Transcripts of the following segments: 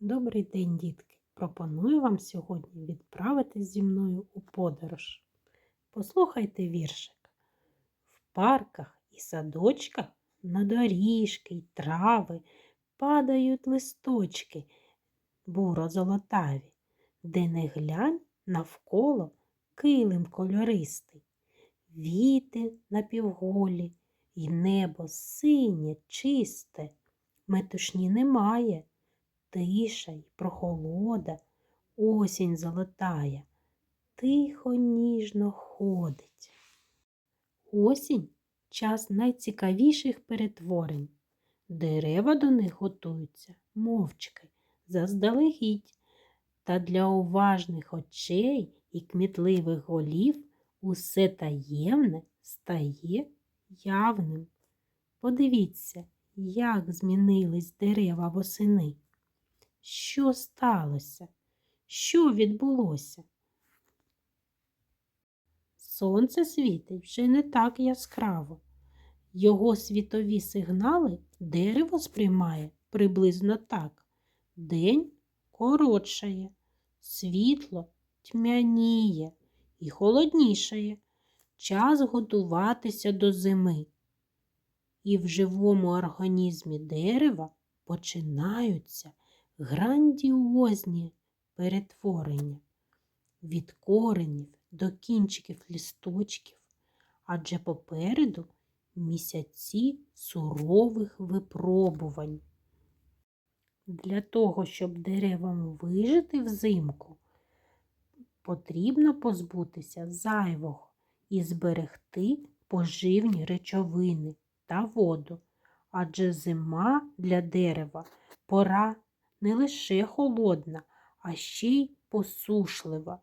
Добрий день, дітки! Пропоную вам сьогодні відправитись зі мною у подорож. Послухайте віршик. В парках і садочках на доріжки й трави падають листочки буро-золотаві, де не глянь навколо килим кольористий. Віти напівголі, і небо синє, чисте, метушні немає тиша й прохолода, осінь золотая, тихо ніжно ходить. Осінь час найцікавіших перетворень. Дерева до них готуються мовчки, заздалегідь, та для уважних очей і кмітливих голів усе таємне стає явним. Подивіться, як змінились дерева восени. Що сталося? Що відбулося? Сонце світить вже не так яскраво. Його світові сигнали дерево сприймає приблизно так. День коротшає, світло тьмяніє і холоднішає. Час готуватися до зими. І в живому організмі дерева починаються грандіозні перетворення від коренів до кінчиків лісточків, адже попереду місяці сурових випробувань. Для того, щоб деревам вижити взимку, потрібно позбутися зайвого і зберегти поживні речовини та воду, адже зима для дерева пора не лише холодна, а ще й посушлива.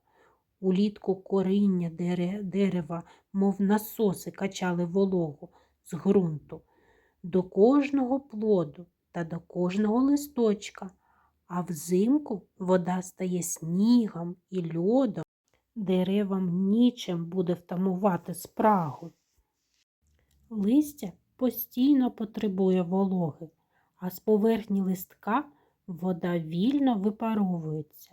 Улітку коріння дерева, мов насоси, качали вологу з ґрунту до кожного плоду та до кожного листочка, а взимку вода стає снігом і льодом. Деревам нічим буде втамувати спрагу. Листя постійно потребує вологи, а з поверхні листка вода вільно випаровується.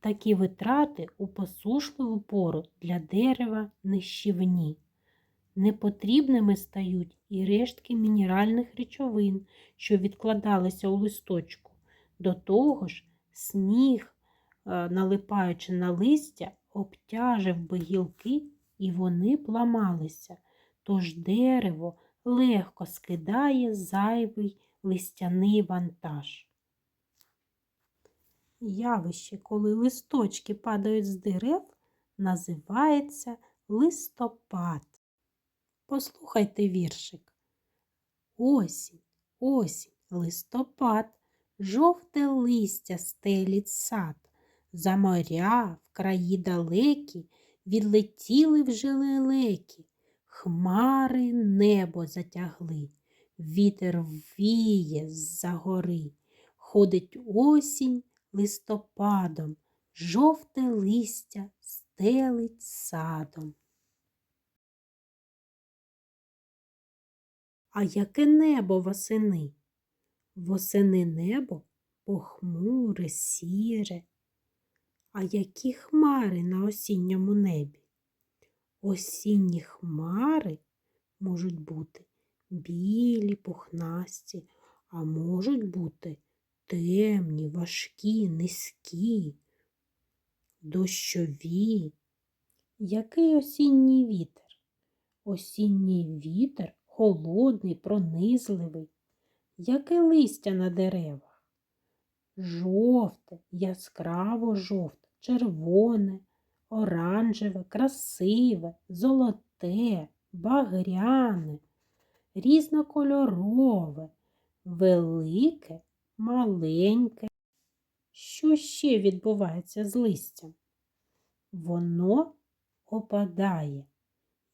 Такі витрати у посушливу пору для дерева нищівні. Непотрібними стають і рештки мінеральних речовин, що відкладалися у листочку. До того ж, сніг, е, налипаючи на листя, обтяжив би гілки і вони пламалися. Тож дерево легко скидає зайвий листяний вантаж. Явище, коли листочки падають з дерев, називається листопад. Послухайте віршик. Осінь, осінь, листопад, жовте листя стелить сад, за моря в краї далекі відлетіли вже лелеки, хмари небо затягли, вітер віє з-за гори, ходить осінь листопадом, жовте листя стелить садом. А яке небо восени? Восени небо похмуре, сіре. А які хмари на осінньому небі? Осінні хмари можуть бути білі, пухнасті, а можуть бути темні, важкі, низькі, дощові. Який осінній вітер? Осінній вітер холодний, пронизливий. Яке листя на деревах? Жовте, яскраво жовте, червоне, оранжеве, красиве, золоте, багряне, різнокольорове, велике маленьке. Що ще відбувається з листям? Воно опадає.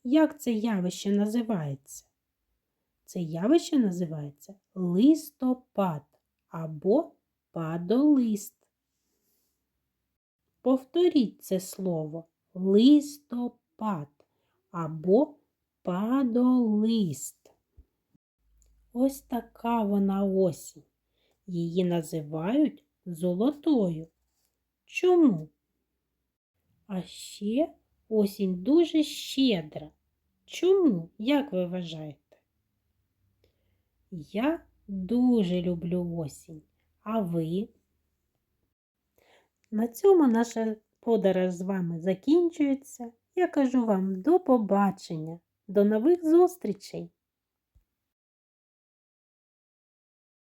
Як це явище називається? Це явище називається листопад або падолист. Повторіть це слово листопад або падолист. Ось така вона осінь. Її називають золотою. Чому? А ще осінь дуже щедра. Чому, як ви вважаєте? Я дуже люблю осінь. А ви? На цьому наша подорож з вами закінчується. Я кажу вам до побачення, до нових зустрічей!